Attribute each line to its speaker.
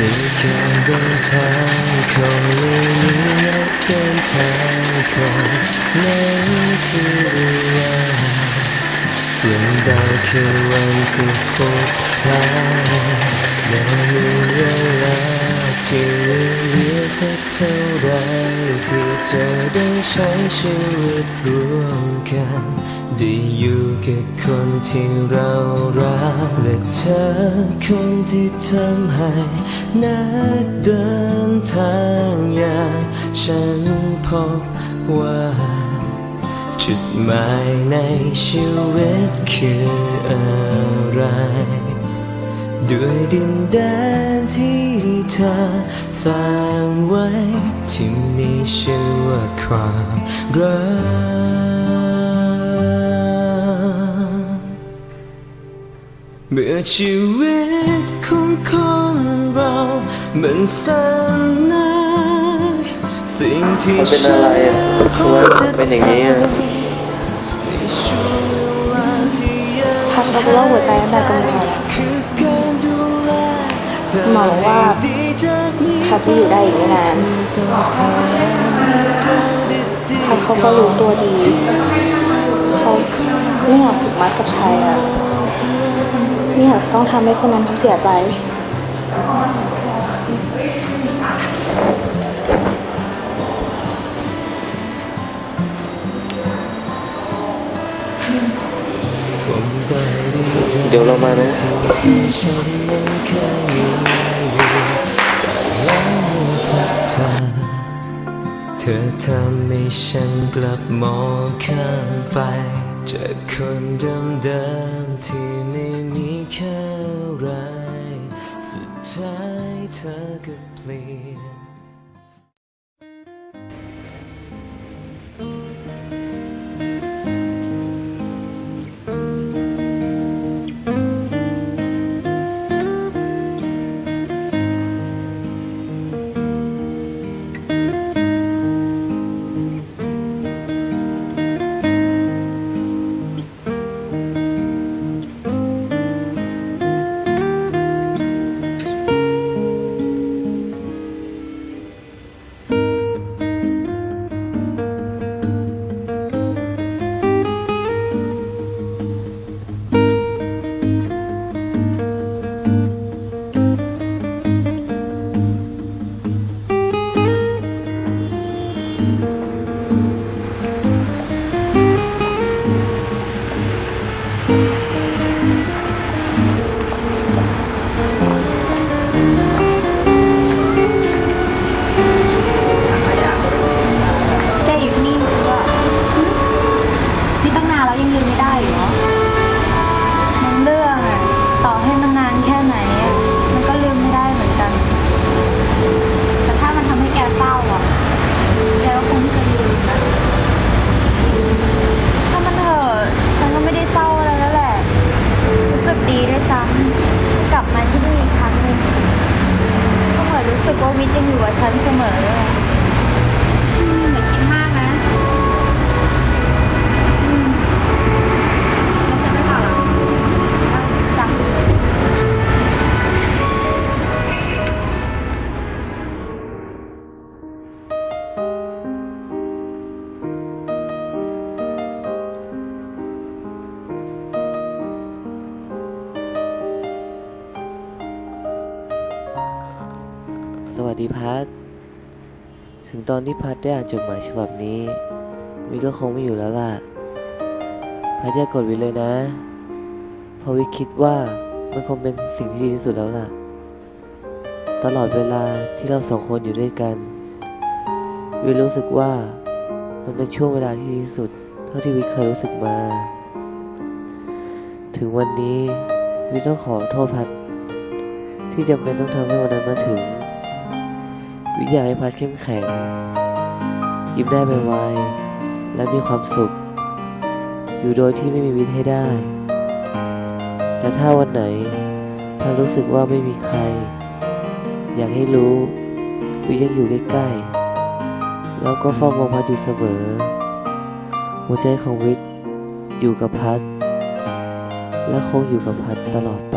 Speaker 1: คือการเดินทางของไม่มีนักเดินทางของนั้นคือเรายังได้คือวันที่พบเธอในเวลา ที่เหลือสักเท่าไรที่จะได้ใช้ชีวิตร่วมกันได้อยู่กับคนที่เรารักและเธอคนที่ทำให้นักเดินทางอย่างฉันพบว่าจุดหมายในชีวิตคืออะไร ด้วยดินแดนที่เธอสร้างไว้ ที่มีชื่อว่าความรักเมื่อชีวิตของคนเรามันสั้นนักสิ่งที่
Speaker 2: มันเป็นอะไรอะทำไมมันเป็นอย่างนี้อะ
Speaker 1: ในช่วงเวลาที่ยาก
Speaker 3: พักรับรู้ว่าหัวใจตั้งแต่กำเนิด
Speaker 1: เธอ
Speaker 3: หมอว่า
Speaker 1: เขา
Speaker 3: จะอยู่ได้อีกไม่นาน
Speaker 1: ต้องแทนความดีๆ
Speaker 3: พักเขาก็รู้ตัวดี เขาไม่อยากถูกมัดกับชายอะไม่อยากต้องทำให้คนนั้นเขาเสียใจ
Speaker 2: เดี๋ยวเรามานะ
Speaker 1: เธอทำให้ฉันกลับมองข้ามไปจากคนเดิมๆที่ไม่มีค่าไรสุดท้ายเธอก็เปลี่ยน
Speaker 4: มิตรยังอยู่กับฉันเสมอ
Speaker 2: วัสดีพัทถึงตอนที่พัทได้อ่านจดหมายฉบับนี้ วิก็คงไม่อยู่แล้วล่ะ พัทอย่ากดวิเลยนะเพราะวิคิดว่ามันคงเป็นสิ่งที่ดีที่สุดแล้วล่ะ ตลอดเวลาที่เราสองคนอยู่ด้วยกัน วิรู้สึกว่ามันเป็นช่วงเวลาที่ดีที่สุด เท่าที่วิเคยรู้สึกมา ถึงวันนี้วิต้องขอโทษพัทที่จำเป็นต้องทำให้วันนั้นมาถึง วิอยากให้พัดเข้มแข็ง ยิ้มได้ไวๆและมีความสุข อยู่โดยที่ไม่มีวิทย์ให้ได้ แต่ถ้าวันไหนพัดรู้สึกว่าไม่มีใคร อยากให้รู้วิยังอยู่ใกล้ๆแล้วก็เฝ้ามองพัดอยู่เสมอ หัวใจของวิทย์อยู่กับพัด และคงอยู่กับพัดตลอดไป